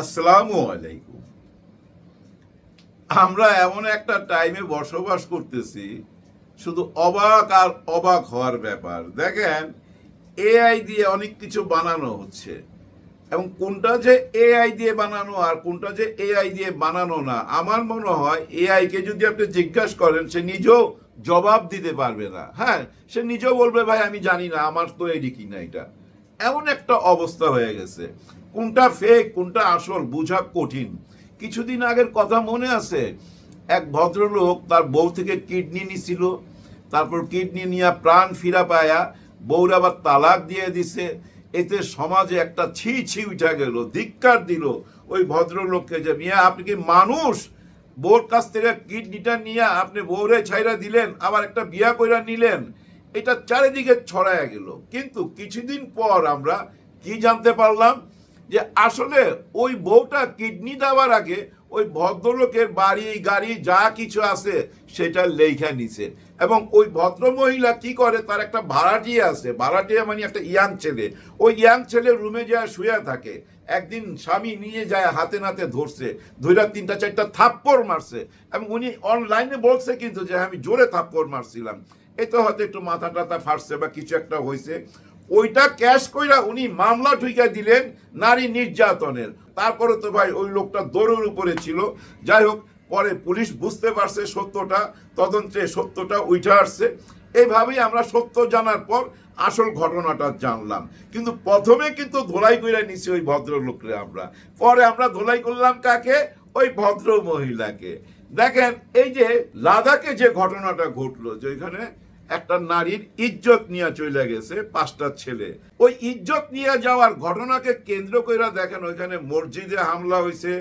আসসালামু আলাইকুম। আমরা এমন একটা টাইমে বসবাস করতেছি, শুধু অবাক আর অবাক হওয়ার ব্যাপার। দেখেন এআই দিয়ে অনেক কিছু বানানো হচ্ছে। এবং কোনটা যে এআই দিয়ে বানানো আর কোনটা যে এআই দিয়ে বানানো না, আমার মনে হয় এআই কে যদি আপনি জিজ্ঞাসা করেন, সে নিজেও জবাব দিতে পারবে না। হ্যাঁ সে নিজেও বলবে, ভাই, আমি জানি না, আমার তো এডি কিনা এটা। এমন একটা অবস্থা হয়ে গেছে। কোনটা ফেক কোনটা আসল বোঝা কঠিন। কিছুদিন আগের কথা মনে আছে, এক ভদ্রলোক তার বউ থেকে কিডনি নিছিল। তারপর কিডনি নিয়ে প্রাণ ফিরা পায়া বউর আবার তালাক দিয়ে দিছে। এতে সমাজে একটা ছি ছি উঠা গেল, ধিক্কার দিল ওই ভদ্রলোককে যে, মিয়া, আপনি কি মানুষ? বউর কাছ থেকে কিডনিটা নিয়ে আপনি বউরে ছাইরা দিলেন, আবার একটা বিয়া কইরা নিলেন। এটা চারিদিকে ছড়ায় গেল। কিন্তু কিছুদিন পর আমরা কি জানতে পারলাম যে আসলে ওই বউটা কিডনি দেওয়ার আগে ওই ভদ্রলোকের বাড়ি, গাড়ি যা কিছু আছে সেটা লেখা নিছে। এবং ওই ভদ্র মহিলা কি করে, তার একটা ভাড়াটিয়া আছে। ভাড়াটিয়া মানে একটা ইয়াং ছেলে। ওই ইয়াং ছেলে রুমে যায়, শুয়ে থাকে। একদিন স্বামী নিয়ে যায়, হাতে নাতে ধরছে দুইটা তিনটা চারটা থাপ্পড় মারছে। এবং উনি অনলাইনে বলছে কিন্তু যে আমি জোরে থাপ্পড় মারছিলাম। এই তো হয়তো একটু মাথা টাথা ফাটছে বা কিছু একটা হয়েছে, ওইটা ক্যাশ কইরা উনি মামলা ঠুইকা দিলেন নারী নির্যাতনের। তারপরে তো ভাই ওই লোকটা দৌড়ের উপরে ছিল। যাই হোক, পরে পুলিশ বুঝতে পারছে সত্যটা, তদন্তে সত্যটা উঠে আসছে। এইভাবেই আমরা সত্য জানার পর আসল ঘটনাটা জানলাম। কিন্তু প্রথমে কিন্তু ধোলাই করে নিছি ওই ভদ্রলোকরে আমরা। পরে আমরা ধোলাই করলাম কাকে? ওই ভদ্র মহিলাকে দেখেন, এই যে লাদাখে যে ঘটনাটা ঘটলো, যে এখানে একটা নারীর ইজ্জত নিয়ে চলে গেছে পাঁচটা ছেলে। ওই ইজ্জত নিয়ে যাওয়ার ঘটনাকে কেন্দ্র করে দেখেন ওইখানে মসজিদে হামলা হয়েছে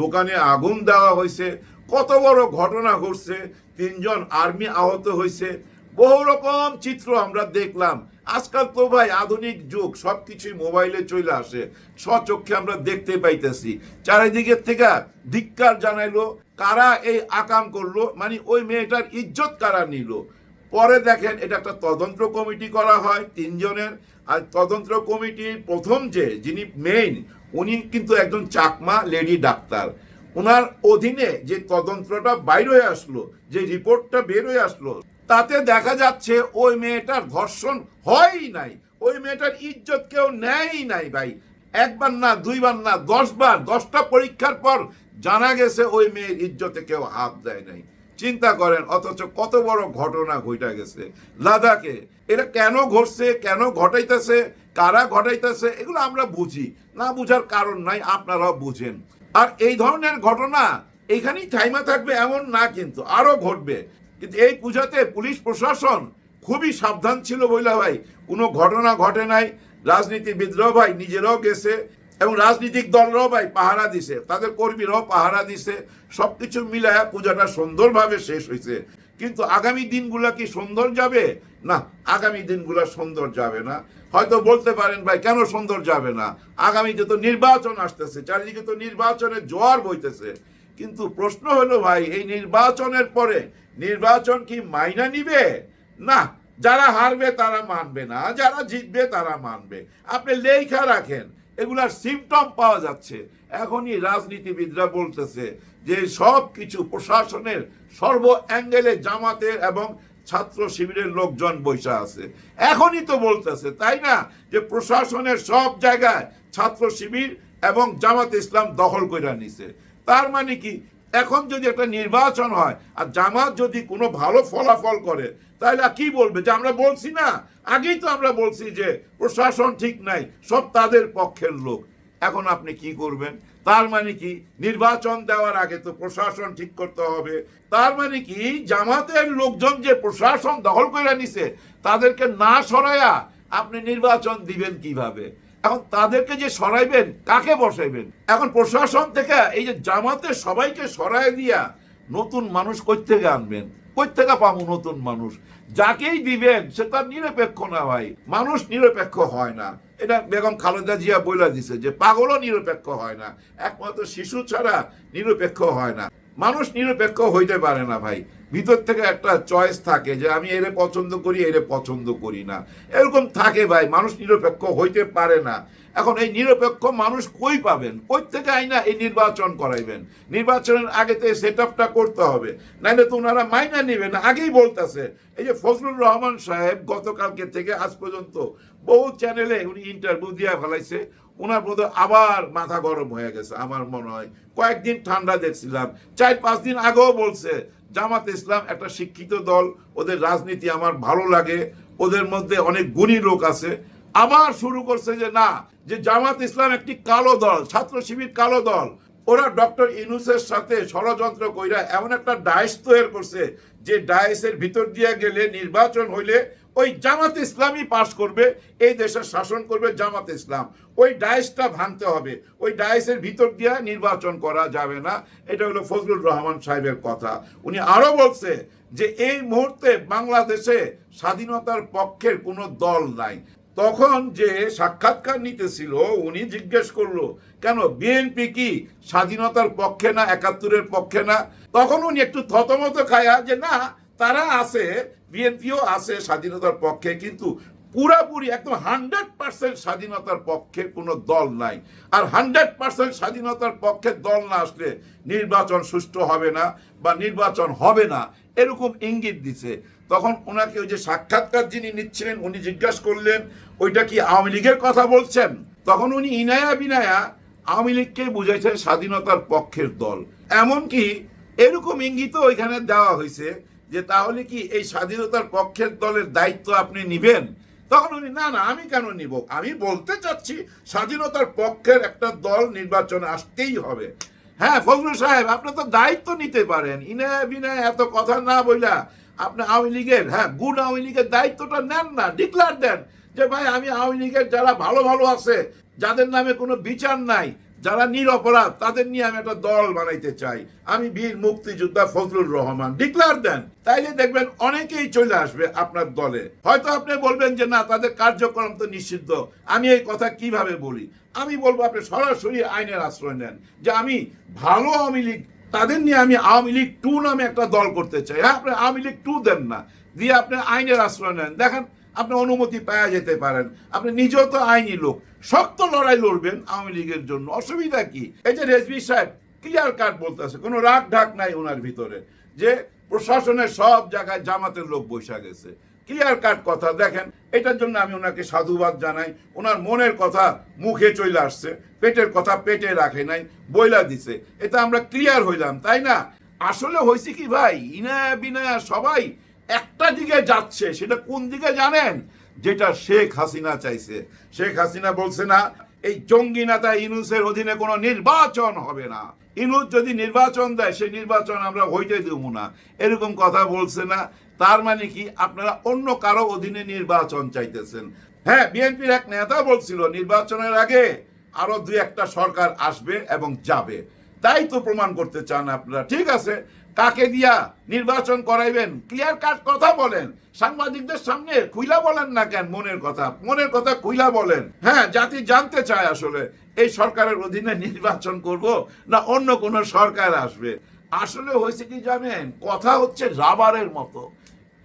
দোকানে আগুন দেওয়া হয়েছে কত বড় ঘটনা ঘটছে, তিনজন আর্মি আহত হয়েছে বহু রকম চিত্র আমরা দেখলাম। আজকাল তো ভাই আধুনিক যুগ, সবকিছুই মোবাইলে চলে আসে। স্বচক্ষে আমরা দেখতে পাইতেছি। চারিদিকের থেকে ধিক্কার জানাইলো, কারা এই আকাম করল মানে ওই মেয়েটার ইজ্জত কারা নিল? পরে দেখেন, এটা একটা তদন্ত কমিটি করা হয় তিনজনের। আর তদন্ত কমিটির প্রথম যে, যিনি মেইন উনি কিন্তু একজন চাকমা লেডি ডাক্তার। ওনার অধীনে যে তদন্তটা বাইর হয়ে আসলো, যে রিপোর্টটা বের হয়ে আসলো, তাতে দেখা যাচ্ছে ওই মেয়েটার ধর্ষণ হয়ই নাই। ওই মেয়েটার ইজ্জত কেউ নেয়ই নাই ভাই। একবার না, দুইবার না, দশবার, দশটা পরীক্ষার পর জানা গেছে ওই মেয়ের ইজ্জতে কেউ হাত দেয় নাই। চিন্তা করেন, অথচ কত বড় ঘটনা ঘটা গেছে। লাদাখে, এটা কেন ঘটছে, কেন ঘটাইতেছে, কারা ঘটাইতেছে, এগুলো আমরা বুঝি। না বুঝার কারণ নাই, আপনারাও বুঝেন। আর এই ধরনের ঘটনা এখানেই থাইমা থাকবে, এমন না কিন্তু আরও ঘটবে। কিন্তু এই পূজাতে পুলিশ প্রশাসন খুবই সাবধান ছিল বইলা ভাই কোনো ঘটনা ঘটে নাই, রাজনীতিবিদরাও ভাই নিজেরাও গেছে। এবং রাজনৈতিক দলরাও ভাই পাহারা দিছে, তাদের কর্মীরাও পাহারা দিছে, সবকিছু মিলায়া পূজাটা সুন্দরভাবে শেষ হয়েছে কিন্তু আগামী দিনগুলা কি সুন্দর যাবে? না, আগামী দিনগুলা সুন্দর যাবে না। হয়তো বলতে পারেন ভাই, কেন সুন্দর যাবে না? আগামীতে তো নির্বাচন আসতেছে, চারিদিকে তো নির্বাচনের জোয়ার বইতেছে। কিন্তু প্রশ্ন হলো ভাই, এই নির্বাচনের পরে নির্বাচন কি মাইনা নিবে? না, যারা হারবে তারা মানবে না, যারা জিতবে তারা মানবে। আপনি লেখা রাখেন এগুলার সিমটম পাওয়া যাচ্ছে। এখনই রাজনীতিবিদরা বলতেছে যে সব কিছু প্রশাসনের সর্ব অ্যাঙ্গেলে জামাতের এবং ছাত্র শিবিরের লোকজন বৈশা আছে। এখনই তো বলতেছে, তাই না? যে প্রশাসনের সব জায়গায় ছাত্র শিবির এবং জামাত ইসলাম দখল করে নিছে। তার মানে কি? এখন যদি একটা নির্বাচন হয়, আর জামাত যদি কোনো ভালো ফলাফল করে, তাহলে কি বলবে? যে আমরা বলছি না। আগেই তো আমরা বলছি যে প্রশাসন ঠিক নাই, সব তাদের পক্ষের লোক। এখন আপনি কি করবেন? তার মানে কি? নির্বাচন দেওয়ার আগে তো প্রশাসন ঠিক করতে হবে। তার মানে কি? জামাতের লোকজন যে প্রশাসন দখল করে নিছে, তাদেরকে না সরায়া আপনি নির্বাচন দিবেন কীভাবে? এখন তাদেরকে যে সরাইবেন, কাকে বসাইবেন? এখন প্রশাসন থেকে এই যে জামাতে সবাইকে সরাই দিয়া নতুন মানুষ থেকে আনবেন? থেকে পাবো নতুন মানুষ? যাকেই দিবেন, সে তার নিরপেক্ষ না ভাই। মানুষ নিরপেক্ষ হয় না। এটা বেগম খালেদা জিয়া বইলা দিছে যে পাগলও নিরপেক্ষ হয় না। একমাত্র শিশু ছাড়া নিরপেক্ষ হয় না। মানুষ নিরপেক্ষ হইতে পারে না ভাই। ভিতর থেকে একটা চয়েস থাকে যে আমি এরে পছন্দ করি, এরে পছন্দ করি না। এরকম থাকে ভাই, মানুষ নিরপেক্ষ হইতে পারে না। এখন এই নিরপেক্ষ মানুষ কই পাবেন? কই থেকে আইনা এই নির্বাচন করাইবেন। নির্বাচনের আগে তো সেট আপটা করতে হবে। নাইলে তো ওনারা মাইনা নেবেন। আগেই বলতেছে, এই যে ফজলুর রহমান সাহেব গতকালকে থেকে আজ পর্যন্ত বহু চ্যানেলে উনি ইন্টারভিউ দিয়ে ফেলাইছে। ওনার মধ্যে আবার মাথা গরম হয়ে গেছে, আমার মনে হয়। কয়েকদিন ঠান্ডা দেখছিলাম, চার পাঁচ দিন আগেও বলছে, জামাত ইসলাম একটা শিক্ষিত দল, ওদের রাজনীতি আমার ভালো লাগে, ওদের মধ্যে অনেক গুণী লোক আছে। আবার শুরু করছে যে না, যে জামাত ইসলাম একটি কালো দল, ছাত্র শিবির কালো দল, ওরা ডক্টর ইনুসের সাথে ষড়যন্ত্র কইরা এমন একটা ডায়েস তৈরি করছে, যে ডায়েসের ভিতর দিয়ে গেলে নির্বাচন হইলে ওই জামাত ইসলামই পাশ করবে, এই দেশের শাসন করবে জামাত ইসলাম। ওই ডায়েসটা ভাঙতে হবে। ওই ডায়েসের ভিতর দিয়ে নির্বাচন করা যাবে না। এটা হলো ফজলুর রহমান সাহেবের কথা। উনি আরও বলছে যে, এই মুহূর্তে বাংলাদেশে স্বাধীনতার পক্ষের কোনো দল নাই। তখন যে সাক্ষাৎকার নিতেছিল, উনি জিজ্ঞেস করল, কেন, বিএনপি কি স্বাধীনতার পক্ষে না, একাত্তরের পক্ষে না? তখন উনি একটু থতমত খায়া যে, না, তারা আছে বিএনপিও আছে স্বাধীনতার পক্ষে, কিন্তু পুরাপুরি একদম হান্ড্রেড পার্সেন্ট স্বাধীনতার পক্ষে কোনো দল নাই। আর হান্ড্রেড পার্সেন্ট স্বাধীনতার পক্ষে দল না আসলে নির্বাচন সুষ্ঠু হবে না বা নির্বাচন হবে না, এরকম ইঙ্গিত দিছে। তখন ওনাকে ওই যে সাক্ষাৎকার যিনি নিচ্ছিলেন, উনি জিজ্ঞাসা করলেন, ওইটা কি আওয়ামী লীগের কথা বলছেন? তখন উনি ইনায়া বিনায়া আওয়ামী লীগকে বুঝাইছেন স্বাধীনতার পক্ষের দল। এমনকি এরকম ইঙ্গিতও ওইখানে দেওয়া হয়েছে যে তাহলে কি এই স্বাধীনতার পক্ষের দলের দায়িত্ব আপনি নিবেন? তখন উনি, না না, আমি কেন নিব? আমি বলতে চাচ্ছি স্বাধীনতার পক্ষের একটা দল নির্বাচনে আসতেই হবে। হ্যাঁ ফজলুল সাহেব, আপনি তো দায়িত্ব নিতে পারেন। ইনায় বিনায় এত কথা না বইলা আপনি আওয়ামী লীগের হ্যাঁ গুড আওয়ামী লীগের দায়িত্বটা নেন না ডিক্লার দেন যে, ভাই, আমি আওয়ামী লীগের যারা ভালো ভালো আছে, যাদের নামে কোনো বিচার নাই যারা নিরপরাধ তাদের নিয়ে আমি একটা দল বানাইতে চাই। আমি বীর মুক্তিযোদ্ধা ফজলুর রহমান ডিক্লার দেন। তাইলে দেখবেন অনেকেই চলে আসবে আপনার দলে। হয়তো আপনি বলবেন যে, না, তাদের কার্যক্রম তো নিষিদ্ধ। আমি এই কথা কীভাবে বলি? আমি বলব, আপনি সরাসরি আইনের আশ্রয় নেন যে, আমি ভালো আওয়ামী লীগ, তাদের নিয়ে আমি আওয়ামী লীগ টু নামে একটা দল করতে চাই। হ্যাঁ আপনি আওয়ামী লীগ টু দেন না। দিয়ে আপনি আইনের আশ্রয় নেন। দেখেন আপনি অনুমতি পাওয়া যেতে পারেন। আপনি নিজেও তো আইনি লোক। শক্ত লড়াই লড়বেন আওয়ামী লীগের জন্য। অসুবিধা কি? এই যে রেজবি সাহেব ক্লিয়ার কাট বলতেছে। কোনো রাগ ঢাক নাই ওনার ভিতরে যে প্রশাসনের সব জায়গায় জামাতের লোক বৈশা গেছে। ক্লিয়ার কাট কথা দেখেন। এটার জন্য আমি ওনাকে সাধুবাদ জানাই। ওনার মনের কথা মুখে চলে আসছে। পেটের কথা পেটে রাখে নাই, বইলা দিছে। এটা আমরা ক্লিয়ার হইলাম, তাই না? আসলে হয়েছে কি ভাই? ইনায়া বিনায়া সবাই একটা দিকে যাচ্ছে, সেটা কোন দিকে জানেন? যেটা শেখ হাসিনা চাইছে। শেখ হাসিনা বলছে না, এই জঙ্গি নেতা ইনুসের অধীনে কোনো নির্বাচন হবে না। ইনুস যদি নির্বাচন দেয়, সেই নির্বাচন আমরা হইতে দেব না। এরকম কথা বলছে না। তার মানে কি, আপনারা অন্য কারও অধীনে নির্বাচন চাইতেছেন। হ্যাঁ বিএনপির এক নেতা বলছিল, নির্বাচনের আগে আরও দুই একটা সরকার আসবে এবং যাবে। তাই তো প্রমাণ করতে চান আপনারা। ঠিক আছে কাকে দিয়া নির্বাচন করাইবেন? ক্লিয়ার কাট কথা বলেন। সাংবাদিকদের সামনে খুইলা বলেন না কেন? মনের কথা। মনের কথা খুইলা বলেন। হ্যাঁ জাতি জানতে চায় আসলে, এই সরকারের অধীনে নির্বাচন করব না অন্য কোন সরকার আসবে? আসলে হয়েছে কি জানেন? কথা হচ্ছে রাবারের মতো।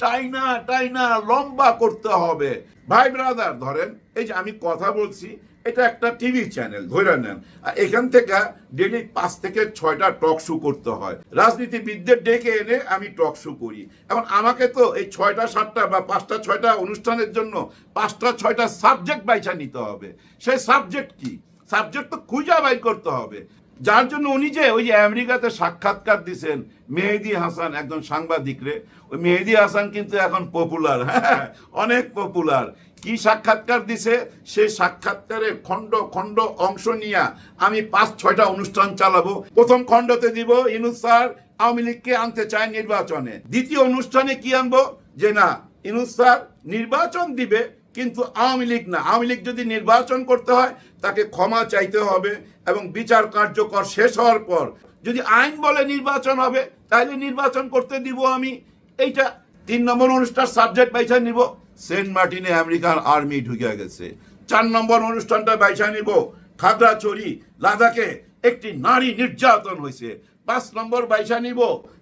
টাইনা টাইনা লম্বা করতে হবে। ভাই ব্রাদার ধরেন, এই যে আমি কথা বলছি, এটা একটা টিভি চ্যানেল ধরে নেন। এখান থেকে ডেলি পাঁচ থেকে ছয়টা টক শো করতে হয়। রাজনীতিবিদদের ডেকে এনে আমি টক শো করি। এখন আমাকে তো এই ছয়টা, সাতটা বা পাঁচটা, ছয়টা অনুষ্ঠানের জন্য পাঁচটা, ছয়টা সাবজেক্ট বাইছা নিতে হবে। সেই সাবজেক্ট কি? সাবজেক্ট তো খুঁজা বাইর করতে হবে। যার জন্য উনি যে ওই যে আমেরিকাতে সাক্ষাৎকার দিছেন, মেহেদি হাসান একজন সাংবাদিক রে ওই মেহেদি হাসান কিন্তু এখন পপুলার হ্যাঁ অনেক পপুলার কি সাক্ষাৎকার দিছে? সে সাক্ষাৎকারে খণ্ড খণ্ড অংশ নিয়ে আমি পাঁচ, ছয়টা অনুষ্ঠান চালাবো। প্রথম খণ্ডতে দিব, ইনুস স্যার আওয়ামী লীগকে আনতে চায় নির্বাচনে। দ্বিতীয় অনুষ্ঠানে কি আনব? যে না, ইনুস স্যার নির্বাচন দিবে কিন্তু আওয়ামী লীগ না। আওয়ামী লীগ যদি নির্বাচন করতে হয়, তাকে ক্ষমা চাইতে হবে এবং বিচার কার্যকর শেষ হওয়ার পর যদি আইন বলে নির্বাচন হবে তাহলে নির্বাচন করতে দিব আমি। এইটা তিন নম্বর অনুষ্ঠান সাবজেক্ট বাইছা নিব। সেন্ট মার্টিনে আমেরিকান আর্মি ঢুকে গেছে। চার নম্বর অনুষ্ঠানটা বাইছা নিব। খাগড়াছড়ি, লাদাখে একটি নারী নির্যাতন হয়েছে পাঁচ নম্বর বাইসা নিব।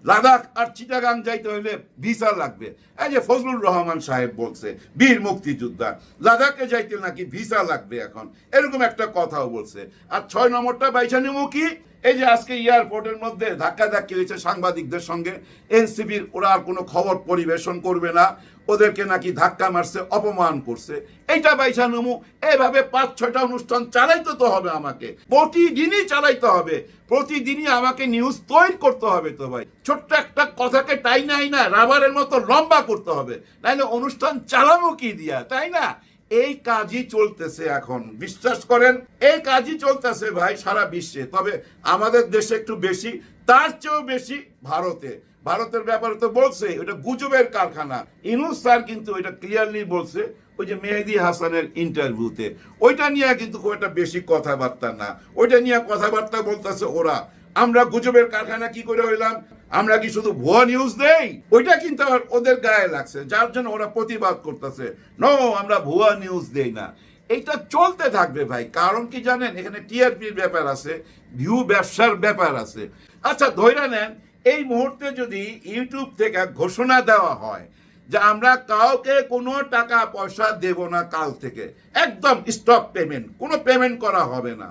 লাদাখ আর চিটাগাং যাইতে হলে ভিসা লাগবে। এই যে ফজলুর রহমান সাহেব বলছে, বীর মুক্তিযোদ্ধা, লাদাখে যাইতে নাকি ভিসা লাগবে এখন? এরকম একটা কথাও বলছে। আর ছয় নম্বরটা বাইসা নিব কি? এই যে আজকে এয়ারপোর্টের মধ্যে ধাক্কা ধাক্কি হয়েছে সাংবাদিকদের সঙ্গে, এনসিপির ওরা আর কোনো খবর পরিবেশন করবে না। ওদেরকে নাকি ধাক্কা মারছে, অপমান করছে। এইটা বাইসা নমু। এইভাবে পাঁচ, ছয়টা অনুষ্ঠান চালাইতে তো হবে আমাকে। প্রতিদিনই চালাইতে হবে। প্রতিদিনই আমাকে নিউজ তৈরি করতে হবে তো ভাই। ছোট্ট একটা কথাকে টাই নাই না? রাবারের মতো লম্বা করতে হবে। নাইলে অনুষ্ঠান চালানো কি দিয়া, তাই না? এই কাজই চলতেছে এখন। বিশ্বাস করেন, এই কাজই চলতেছে ভাই সারা বিশ্বে। তবে আমাদের দেশে একটু বেশি, তার চেয়েও বেশি ভারতে। ভারতের ব্যাপারে তো বলছে, ওটা গুজবের কারখানা। ইনুস স্যার কিন্তু এটা ক্লিয়ারলি বলছে। ওই যে মেহেদি হাসানের ইন্টারভিউতে ওইটা নিয়ে কিন্তু খুব একটা বেশি কথাবার্তা না। ওইটা নিয়ে কথাবার্তা বলতেছে ওরা। আমরা গুজবের কারখানা কি করে হইলাম? আমরা কি শুধু ভুয়া নিউজ দেই? ওইটা কিন্তু আবার ওদের গায়ে লাগছে, যার জন্য ওরা প্রতিবাদ করতেছে। ন আমরা ভুয়া নিউজ দেই না। এইটা চলতে থাকবে ভাই, কারণ কি জানেন, এখানে টিআরপির ব্যাপার আছে ভিউ ব্যবসার ব্যাপার আছে। আচ্ছা ধৈরা নেন, এই মুহূর্তে যদি ইউটিউব থেকে ঘোষণা দেওয়া হয় যে আমরা কাউকে কোনো টাকা, পয়সা দেব না কাল থেকে। একদম স্টপ পেমেন্ট কোনো পেমেন্ট করা হবে না।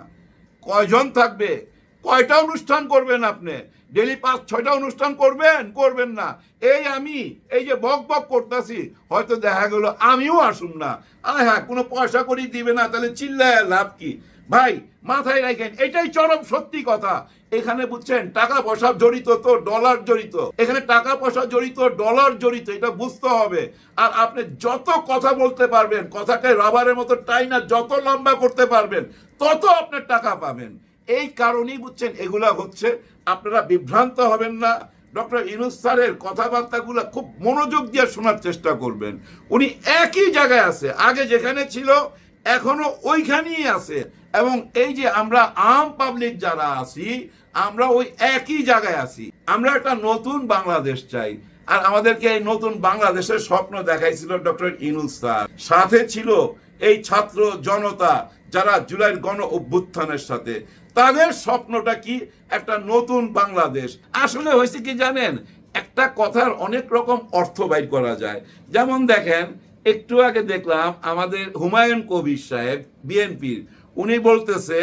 কয়জন থাকবে? কয়টা অনুষ্ঠান করবেন আপনি? ডেলি পাঁচ, ছয়টা অনুষ্ঠান করবেন? করবেন না। এই আমি, এই যে বক বক করতেছি, হয়তো দেখা গেল আমিও আসুন না। আয় হ্যাঁ কোনো পয়সা করি দিবে না, তাহলে চিল্লায় লাভ কি? ভাই, মাথায় রাখেন, এটাই চরম সত্যি কথা। এখানে বুঝছেন, টাকা পয়সা জড়িত তো ডলার জড়িত। এখানে টাকা পয়সা জড়িত ডলার জড়িত, এটা বুঝতে হবে। আর আপনি যত কথা বলতে পারবেন, কথাকে রাবারের মতো টাইনা যত লম্বা করতে পারবেন, তত আপনার টাকা পাবেন। এই কারণেই বুঝছেন, এগুলা হচ্ছে, আপনারা বিভ্রান্ত হবেন না। ডক্টর ইনুস স্যারের কথাবার্তাগুলো খুব মনোযোগ দিয়ে শোনার চেষ্টা করবেন। উনি একই জায়গায় আছে, আগে যেখানে ছিল, এখনও ওইখানেই আছে। এবং এই যে আমরা আম পাবলিক যারা আছি, আমরা ওই একই জায়গায় আছি। আমরা একটা নতুন বাংলাদেশ চাই। আর আমাদেরকে এই নতুন বাংলাদেশের স্বপ্ন দেখাইছিল ডক্টর ইনুস স্যার। সাথে ছিল এই ছাত্র জনতা যারা জুলাইয়ের গণ অভ্যুত্থানের সাথে। তাদের স্বপ্নটা কি? একটা নতুন বাংলাদেশ। আসলে হয়েছে কি জানেন? একটা কথার অনেক রকম অর্থ বাইর করা যায়। যেমন দেখেন, একটু আগে দেখলাম আমাদের হুমায়ুন কবির সাহেব, বিএনপির। উনি বলতেছে,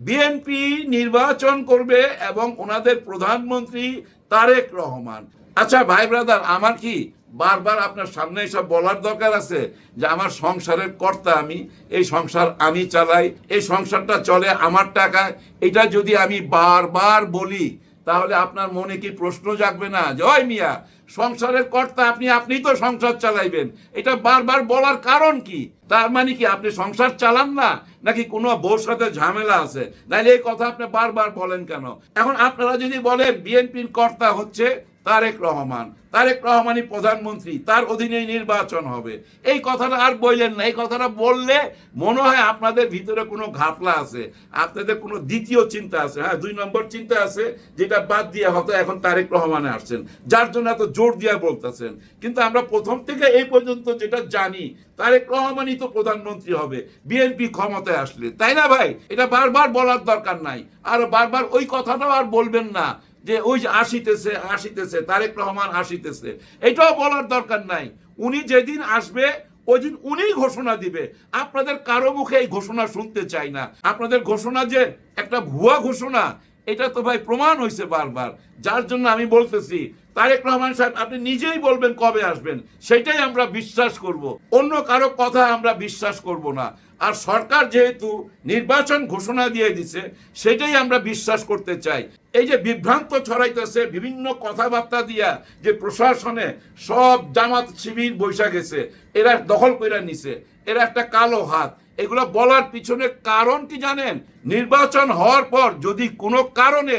বিএনপি নির্বাচন করবে এবং ওনাদের প্রধানমন্ত্রী তারেক রহমান। আচ্ছা ভাই ব্রাদার, আমার কি বারবার আপনার সামনে এসব বলার দরকার আছে? যে আমার সংসারের কর্তা আমি, এই সংসার আমি চালাই, এই সংসারটা চলে আমার টাকায়, এটা যদি আমি বারবার বলি, তাহলে আপনার মনে কি প্রশ্ন জাগবে না? জয় মিয়া সংসারের কর্তা আপনি আপনি তো সংসার চালাইবেন। এটা বারবার বলার কারণ কি? তার মানে কি আপনি সংসার চালান না? নাকি কোনো বউর সাথে ঝামেলা আছে? নাহলে এই কথা আপনি বারবার বলেন কেন? এখন আপনারা যদি বলেন, বিএনপির কর্তা হচ্ছে তারেক রহমান। তারেক রহমানই প্রধানমন্ত্রী, তার অধীনেই নির্বাচন হবে। এই কথাটা আর বললেন না, এই কথাটা বললে মনে হয় আপনাদের ভিতরে কোনো ঘাপলা আছে, আপনাদের কোনো দ্বিতীয় চিন্তা আছে। হ্যাঁ দুই নম্বর চিন্তা আছে, যেটা বাদ দিয়ে হয়তো এখন তারেক রহমানে আসছেন, যার জন্য এত জোর দিয়ে বলতেছেন। কিন্তু আমরা প্রথম থেকে এই পর্যন্ত যেটা জানি, তারেক রহমানই তো প্রধানমন্ত্রী হবে, বিএনপি ক্ষমতায় আসলে। তাই না ভাই? এটা বারবার বলার দরকার নাই। আর বারবার ওই কথাটাও আর বলবেন না যে ওই যে আসিতেছে আসিতেছে, তারেক রহমান আসিতেছে। এটাও বলার দরকার নাই। উনি যেদিন আসবে ওই দিন উনি ঘোষণা দিবে। আপনাদের কারও মুখে এই ঘোষণা শুনতে চাই না। আপনাদের ঘোষণা যে একটা ভুয়া ঘোষণা এটা তো ভাই প্রমাণ হয়েছে বারবার। যার জন্য আমি বলতেছি, তারেক রহমান সাহেব, আপনি নিজেই বলবেন কবে আসবেন, সেটাই আমরা বিশ্বাস করব। অন্য কারও কথা আমরা বিশ্বাস করব না। আর সরকার যেহেতু নির্বাচন ঘোষণা দিয়ে দিছে, সেটাই আমরা বিশ্বাস করতে চাই। এই যে বিভ্রান্ত ছড়াইতেছে, বিভিন্ন কথাবার্তা দিয়া যে প্রশাসনে সব জামাত শিবির বৈশা গেছে, এরা দখল করে নিছে, এরা একটা কালো হাত। এগুলো বলার পিছনে কারণ কি জানেন? নির্বাচন হওয়ার পর যদি কোনো কারণে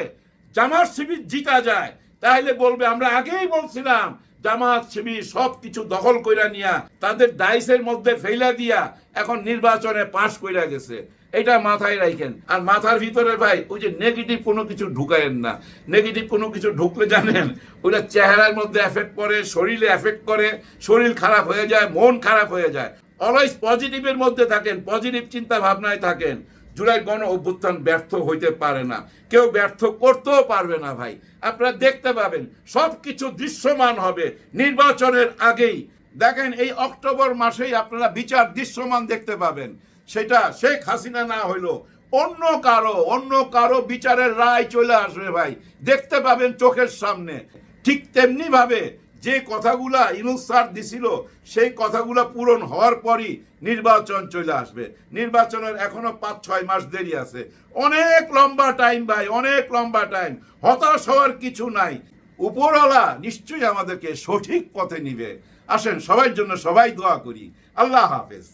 জামাত শিবির জিতা যায়, তাহলে বলবে, আমরা আগেই বলছিলাম, জামাত শিবির সব কিছু দখল কইরা নিয়া, তাদের ডাইসের মধ্যে ফেলা দিয়া এখন নির্বাচনে পাশ কইরা গেছে। এটা মাথায় রাখেন আর মাথার ভিতরে ভাই, ওই যে নেগেটিভ কোনো কিছু ঢুকায়েন না। নেগেটিভ কোনো কিছু ঢুকলে জানেন, ওইটা চেহারার মধ্যে এফেক্ট করে শরীরে এফেক্ট করে শরীর খারাপ হয়ে যায়, মন খারাপ হয়ে যায়। অলওয়েজ পজিটিভের মধ্যে থাকেন, পজিটিভ চিন্তা ভাবনায় থাকেন। জুলাই গণ অভ্যুত্থান ব্যর্থ হইতে পারে না। কেউ ব্যর্থ করতেও পারবে না ভাই। আপনারা দেখতে পাবেন সব কিছু দৃশ্যমান হবে নির্বাচনের আগেই। দেখেন, এই অক্টোবর মাসেই আপনারা বিচার দৃশ্যমান দেখতে পাবেন। সেটা শেখ হাসিনা না হইল অন্য কারও অন্য কারও বিচারের রায় চলে আসবে ভাই। দেখতে পাবেন চোখের সামনে। ঠিক তেমনি ভাবে যে কথাগুলা ইনুস স্যার দিছিল, সেই কথাগুলা পূরণ হওয়ার পরই নির্বাচন চলে আসবে। নির্বাচনের এখনও পাঁচ, ছয় মাস দেরি আছে। অনেক লম্বা টাইম ভাই, অনেক লম্বা টাইম হতাশ হওয়ার কিছু নাই। উপরওয়ালা নিশ্চয়ই আমাদেরকে সঠিক পথে নিবে। আসেন সবাই জন্য সবাই দোয়া করি। আল্লাহ হাফেজ।